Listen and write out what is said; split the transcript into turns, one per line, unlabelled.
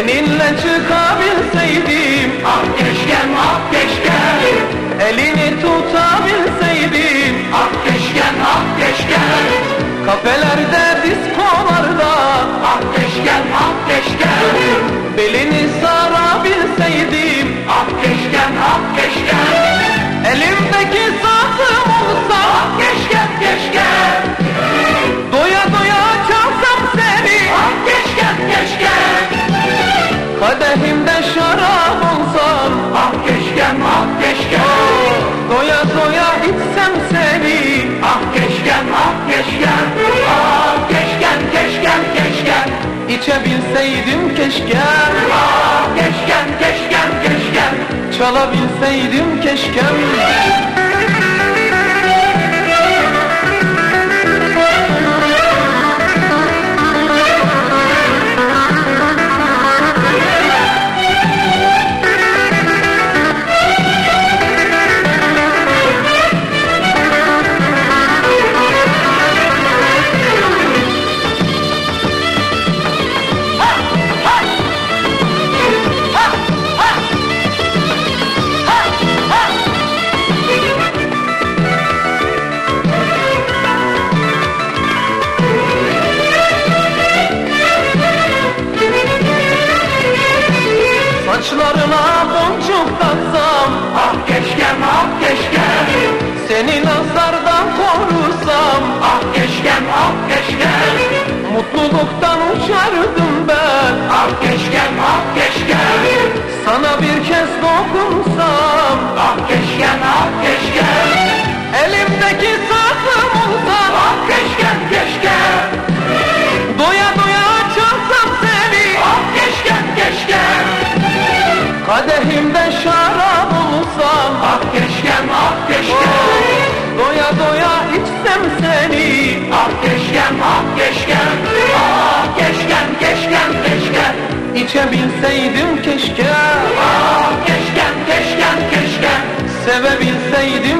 Seninle çıkabilseydim.
Ah keşkem ah keşkem
Elini tutabilseydim.
Ah keşkem ah keşkem
Kafelerde, diskolarda.
Ah keşkem ah keşkem
Belini sarabilseydim Kadehimde şarap olsam
Ah keşkem ah keşkem
Doya doya içsem seni.
Ah keşkem ah keşkem Ah keşkem keşkem keşkem
İçebilseydim keşke.
Ah keşkem keşkem keşkem
Çalabilseydim keşkem Saçlarına boncuk taksam
Ah keşkem ah keşkem
Seni nazardan korusam.
Ah keşkem ah keşkem
Mutluluktan uçardım ben.
Ah keşkem ah keşkem
Sana bir kez dokunsam.
Ah keşkem ah keşkem
İçebilseydim keşke.
Ah keşkem keşkem keşkem.
Sevebilseydim. keşke